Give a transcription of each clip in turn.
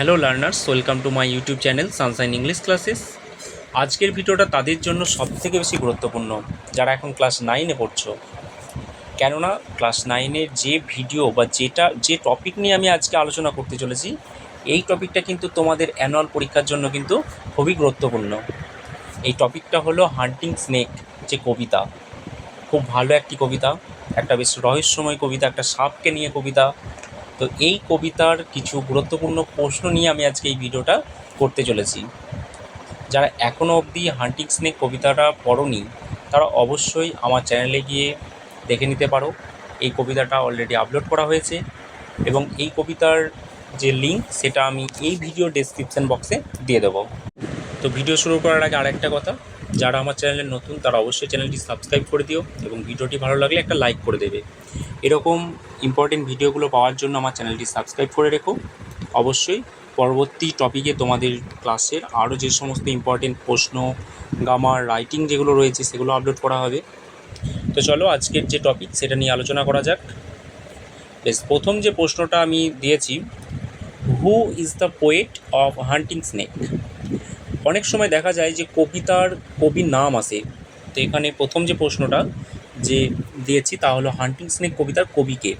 Hello learners welcome to my YouTube channel sunshine English classes আজকের ভিডিওটা তাদের জন্য সবথেকে বেশি গুরুত্বপূর্ণ, যারা এখন ক্লাস নাইনে পড়ছো। কেননা ক্লাস নাইনের যে ভিডিও বা যেটা, যে টপিক নিয়ে আমি আজকে আলোচনা করতে চলেছি, এই টপিকটা কিন্তু তোমাদের অ্যানুয়াল পরীক্ষার জন্য কিন্তু খুবই গুরুত্বপূর্ণ। এই টপিকটা হলো হান্টিং স্নেক যে কবিতা। খুব ভালো একটি কবিতা, একটা বেশ রহস্যময় কবিতা, একটা সাপকে নিয়ে কবিতা তো এই কবিতার কিছু গুরুত্বপূর্ণ প্রশ্ন নিয়ে আমি আজকে এই ভিডিওটা করতে চলেছি। যারা এখনও অবধি হান্টিং স্নেক কবিতাটা পড়নি, তারা অবশ্যই আমার চ্যানেলে গিয়ে দেখে নিতে পারো। এই কবিতাটা অলরেডি আপলোড করা হয়েছে এবং এই কবিতার যে লিঙ্ক সেটা আমি এই ভিডিও ডেসক্রিপশন বক্সে দিয়ে দেবো। তো ভিডিও শুরু করার আগে আরেকটা কথা যারা আমার চ্যানেলে নতুন, তারা অবশ্যই চ্যানেলটি সাবস্ক্রাইব করে দিও এবং ভিডিওটি ভালো লাগলে একটা লাইক করে দেবে। এরকম ইম্পর্টেন্ট ভিডিওগুলো পাওয়ার জন্য আমার চ্যানেলটি সাবস্ক্রাইব করে রেখো। অবশ্যই পরবর্তী টপিকে তোমাদের ক্লাসের আরও যে সমস্ত ইম্পর্টেন্ট প্রশ্ন গামার রাইটিং যেগুলো রয়েছে সেগুলো আপলোড করা হবে। তো চলো আজকের যে টপিক সেটা নিয়ে আলোচনা করা যাক। বেশ, প্রথম যে প্রশ্নটা আমি দিয়েছি who is the poet of hunting snake অনেক সময় দেখা যায় যে কবিতার কবির নাম আসে। তো এখানে প্রথম যে প্রশ্নটা যে দিয়েছি তা হলো হান্টিং স্নেক কবিতার কবিকে।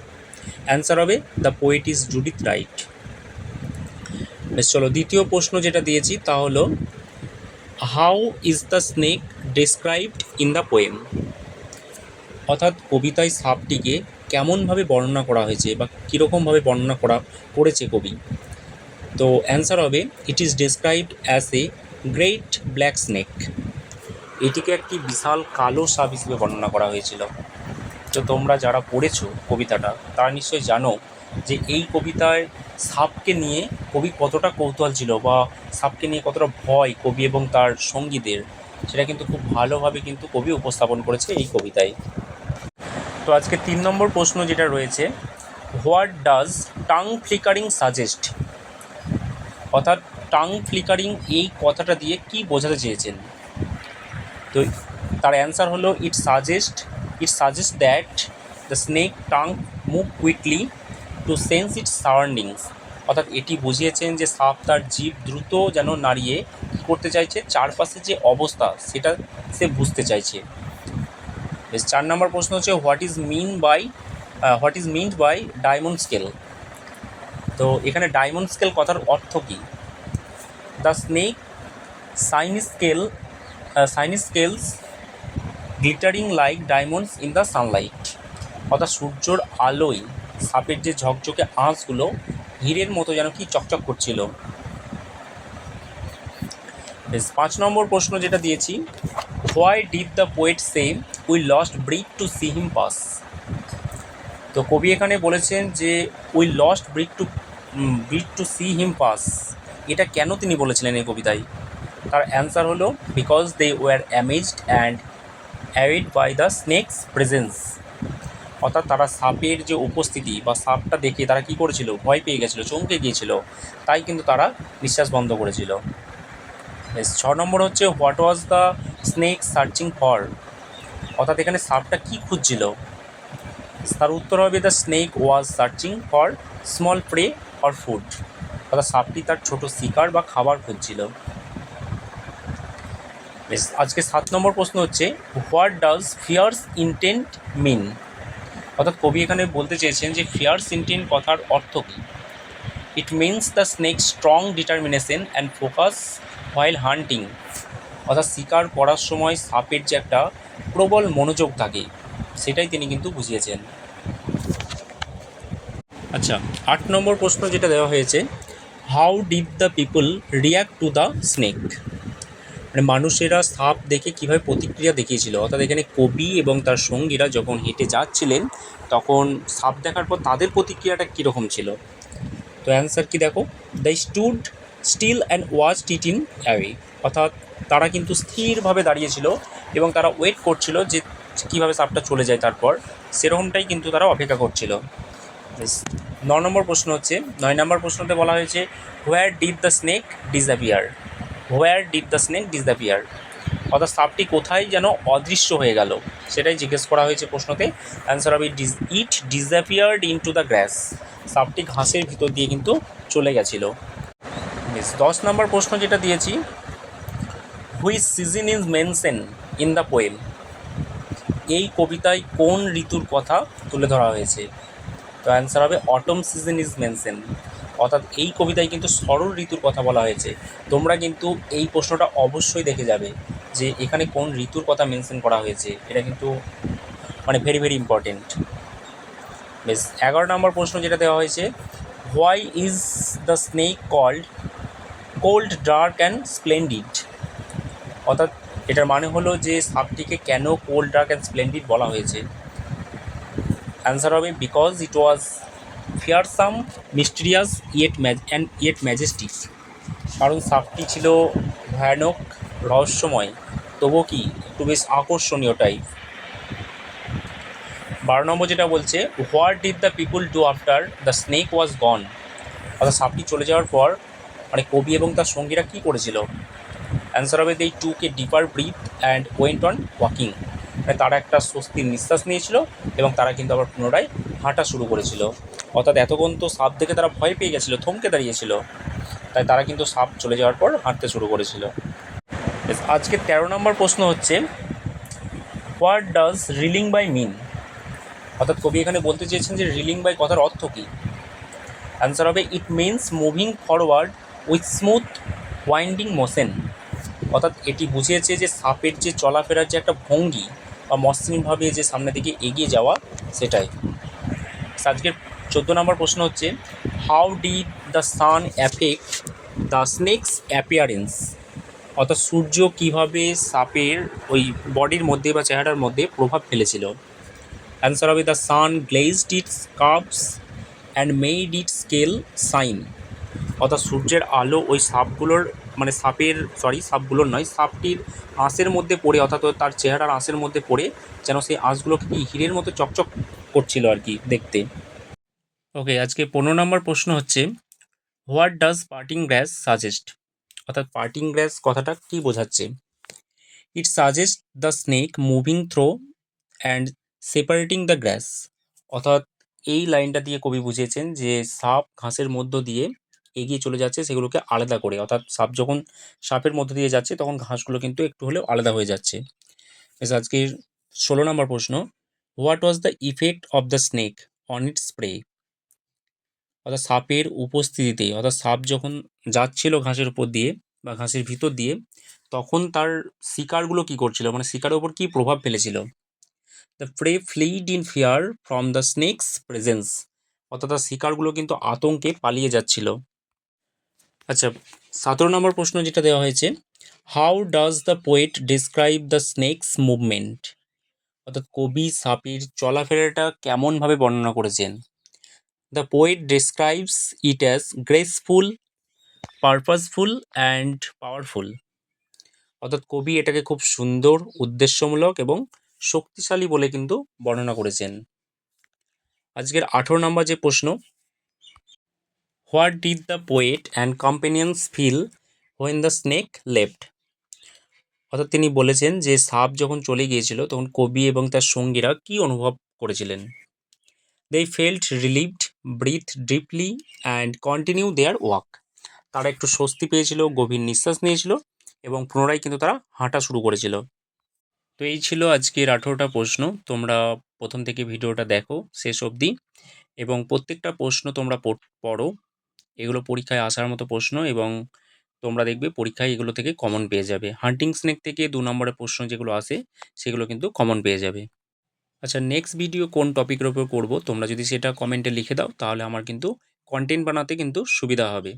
অ্যান্সার হবে the poet is Judith Wright বেশ, চলো দ্বিতীয় প্রশ্ন যেটা দিয়েছি তা হলো how is the snake described in the poem অর্থাৎ কবিতায় সাপটিকে কেমনভাবে বর্ণনা করা হয়েছে বা কীরকমভাবে বর্ণনা করা করেছে কবি? তো অ্যান্সার হবে it is described as a great black snake. এটিকে একটি বিশাল কালো সাপ হিসেবে বর্ণনা করা হয়েছিল। তো তোমরা যারা পড়েছো কবিতাটা, তারা নিশ্চয়ই জানো যে এই কবিতায় সাপকে নিয়ে কবি কতটা কৌতূহল ছিল বা সাপকে নিয়ে কতটা ভয় কবি এবং তার সঙ্গীদের, সেটা কিন্তু খুব ভালোভাবে কিন্তু কবি উপস্থাপন করেছে এই কবিতায়। তো আজকে তিন নম্বর প্রশ্ন যেটা রয়েছে, what does tongue flickering suggest? অর্থাৎ টাং ফ্লিকারিং এই কথাটা দিয়ে কি বোঝাতে চেয়েছেন? তো তার অ্যান্সার হলো it suggest it suggest that the snake tongue move quickly to sense its surroundings অর্থাৎ এটি বুঝিয়েছেন যে সাপ তার জীব দ্রুত যেন নাড়িয়ে করতে চাইছে, চারপাশে যে অবস্থা, সেটা সে বুঝতে চাইছে। বেশ, চার নম্বর প্রশ্ন হচ্ছে what is mean by what is meant by diamond scale তো এখানে ডায়মন্ড স্কেল কথার অর্থ কী? The snake, shine scale shine scales, glittering like diamonds in the sunlight. অর্থাৎ সূর্যর আলোয় সাপের যে ঝকঝকে আঁশগুলো হীরের মতো যেন কি চকচক করছিল। বেশ, পাঁচ নম্বর প্রশ্ন যেটা দিয়েছি, why did the poet say, we lost brick to see him pass? তো কবি এখানে বলেছেন যে, we lost brick to brick to see him pass. এটা কেন তিনি বলেছিলেন এই কবিতায়? তার অ্যান্সার হলো because they were amazed and arid by the snake's presence অর্থাৎ তারা সাপের যে উপস্থিতি বা সাপটা দেখে তারা কী করেছিল? ভয় পেয়ে গেছিল, চমকে গিয়েছিল। তাই কিন্তু তারা নিঃশ্বাস বন্ধ করেছিল। ছ নম্বর হচ্ছে what was the snake searching for অর্থাৎ এখানে সাপটা কী খুঁজছিল? তার উত্তর হবে the snake was searching for small prey or food অর্থাৎ সাপটি তার ছোট শিকার বা খাবার খুঁজছিল। আজকে সাত নম্বর প্রশ্ন হচ্ছে, what does fierce intent mean? অর্থাৎ কবি এখানে বলতে চেয়েছেন যে, ফিয়ার্স ইন্টেন্ট কথার অর্থ কী? It means the snake strong determination and focus while hunting অর্থাৎ শিকার করার সময় সাপের যে একটা প্রবল মনোযোগ থাকে, সেটাই তিনি কিন্তু বুঝিয়েছেন। আচ্ছা আট নম্বর প্রশ্ন যেটা দেওয়া হয়েছে how did the people react to the snake মানে মানুষেরা সাপ দেখে কীভাবে প্রতিক্রিয়া দেখিয়েছিল? অর্থাৎ এখানে কবি এবং তার সঙ্গীরা যখন হেঁটে যাচ্ছিলেন, তখন সাপ দেখার পর তাদের প্রতিক্রিয়াটা কীরকম ছিল? তো অ্যান্সার কি দেখো? The stood still and watch it in away অর্থাৎ তারা কিন্তু স্থিরভাবে দাঁড়িয়েছিল এবং তারা ওয়েট করছিল যে কীভাবে সাপটা চলে যায় তারপর। সেরকমটাই কিন্তু তারা অপেক্ষা করছিল। ন নম্বর প্রশ্ন হচ্ছে, নয় নম্বর প্রশ্নতে বলা হয়েছে where did the snake disappear where did the snake disappear অর্থাৎ সাপটি কোথায় যেন অদৃশ্য হয়ে গেল? সেটাই জিজ্ঞেস করা হয়েছে প্রশ্নতে। অ্যান্সার হবে this it disappeared into the grass সাপটি ঘাসের ভিতর দিয়ে কিন্তু চলে গেছিল। দশ নম্বর প্রশ্ন যেটা দিয়েছি which season is mentioned in the poem এই কবিতায় কোন ঋতুর কথা তুলে ধরা হয়েছে? তো অ্যান্সার হবে অটম সিজন ইজ মেনশন অর্থাৎ এই কবিতায় কিন্তু সরল ঋতুর কথা বলা হয়েছে। তোমরা কিন্তু এই প্রশ্নটা অবশ্যই দেখে যাবে যে এখানে কোন ঋতুর কথা মেনশন করা হয়েছে। এটা কিন্তু মানে ভেরি ভেরি ইম্পর্টেন্ট বেশ, এগারো নম্বর প্রশ্ন যেটা দেওয়া হয়েছে why is the snake called cold dark and splendid অর্থাৎ এটার মানে হলো যে সাপটিকে কেন কোল্ড ডার্ক অ্যান্ড স্প্লেন্ডিড বলা হয়েছে। অ্যান্সার হবে because it was fearsome mysterious yet maize and yet majestic কারণ সাপটি ছিল ভয়ানক, রহস্যময়। তবুও কি, একটু বেশ আকর্ষণীয় টাইপ বারো নম্বর যেটা বলছে what did the people do after the snake was gone অর্থাৎ সাপটি চলে যাওয়ার পর মানে কবি এবং তার সঙ্গীরা কী করেছিল? অ্যান্সার হবে they took deeper breath and went on walking তারা একটা স্বস্তির নিঃশ্বাস নিয়েছিল এবং তারা কিন্তু আবার পুনরায় হাঁটা শুরু করেছিল। অর্থাৎ এতক্ষণ তো সাপ দেখে তারা ভয় পেয়ে গেছিল, থমকে দাঁড়িয়েছিল। তাই তারা কিন্তু সাপ চলে যাওয়ার পর হাঁটতে শুরু করেছিল। আজকে তেরো নম্বর প্রশ্ন হচ্ছে, what does reeling by mean? অর্থাৎ কবি এখানে বলতে চেয়েছেন যে রিলিং বাই কথার অর্থ কী? অ্যান্সার হবে, it means moving forward with smooth winding motion. অর্থাৎ এটি বুঝিয়েছে যে সাপের যে চলাফেরার যে একটা ভঙ্গি মসৃণভাবে যে সামনের দিকে এগিয়ে যাওয়া, সেটাই। আজকের চোদ্দ নম্বর প্রশ্ন হচ্ছে how did the sun affect the snake's appearance অর্থাৎ সূর্য কীভাবে সাপের ওই বডির মধ্যে বা চেহারার মধ্যে প্রভাব ফেলেছিল? অ্যান্সার হবে the sun glazed its cups and made it scale shine অর্থাৎ সূর্যের আলো ওই সাপগুলোর মানে সাপের সরি সাপগুলোর নয়, সাপটির আঁশের মধ্যে পড়ে, অর্থাৎ তার চেহারার আঁশের মধ্যে পড়ে, যেন সেই আঁশগুলোকে কি হীরের মতো চকচক করছিল আর কি দেখতে। ওকে, আজকে পনেরো নম্বর প্রশ্ন হচ্ছে, what does parting grass suggest? অর্থাৎ পার্টিং গ্র্যাস কথাটা কী বোঝাচ্ছে? It suggest the snake moving through and separating the grass অর্থাৎ এই লাইনটা দিয়ে কবি বুঝিয়েছেন যে সাপ ঘাসের মধ্য দিয়ে এগিয়ে চলে যাচ্ছে, সেগুলোকে আলাদা করে। অর্থাৎ সাপ যখন সাপের মধ্যে দিয়ে যাচ্ছে, তখন ঘাসগুলো কিন্তু একটু হলেও আলাদা হয়ে যাচ্ছে। বেশ, আজকের ষোলো নম্বর প্রশ্ন, what was the effect of the snake on its prey? অর্থাৎ সাপের উপস্থিতিতে, অর্থাৎ সাপ যখন যাচ্ছিল ঘাসের উপর দিয়ে বা ঘাসের ভিতর দিয়ে, তখন তার শিকারগুলো কী করছিল? মানে শিকারের ওপর কী প্রভাব ফেলেছিল? The prey fled in fear from the snake's presence. অর্থাৎ তার শিকারগুলো কিন্তু আতঙ্কে পালিয়ে যাচ্ছিল। আচ্ছা সতেরো নম্বর প্রশ্ন যেটা দেওয়া হয়েছে how does the poet describe the snake's movement অর্থাৎ কবি সাপের চলাফেরাটা কেমনভাবে বর্ণনা করেছেন? The poet describes it as graceful purposeful and powerful অর্থাৎ কবি এটাকে খুব সুন্দর, উদ্দেশ্যমূলক এবং শক্তিশালী বলে কিন্তু বর্ণনা করেছেন। আজকের আঠেরো নম্বর যে প্রশ্ন what did the poet and companions feel when the snake left অর্থাৎ তিনি বলেছেন যে সাপ যখন চলে গিয়েছিল, তখন কবি এবং তার সঙ্গীরা কি অনুভব করেছিলেন? They felt relieved breath deeply and continue their walk তারা একটু স্বস্তি পেয়েছিল, গভীর নিঃশ্বাস নিয়েছিল এবং পুনরায় কিন্তু তারা হাঁটা শুরু করেছিল। তো এই ছিল আজকের আঠেরোটা প্রশ্ন। তোমরা প্রথম থেকে ভিডিওটা দেখো শেষ অবধি এবং প্রত্যেকটা প্রশ্ন তোমরা পড়- এগুলো পরীক্ষায় আসার মতো প্রশ্ন এবং তোমরা দেখবে পরীক্ষায় এগুলো থেকে কমন পেয়ে যাবে। হান্টিং স্নেক থেকে দু নম্বরের প্রশ্ন যেগুলো আসে, সেগুলো কিন্তু কমন পেয়ে যাবে। আচ্ছা নেক্সট ভিডিও কোন টপিকের ওপর করব? তোমরা যদি সেটা কমেন্টে লিখে দাও, তাহলে আমার কিন্তু কন্টেন্ট বানাতে কিন্তু সুবিধা হবে।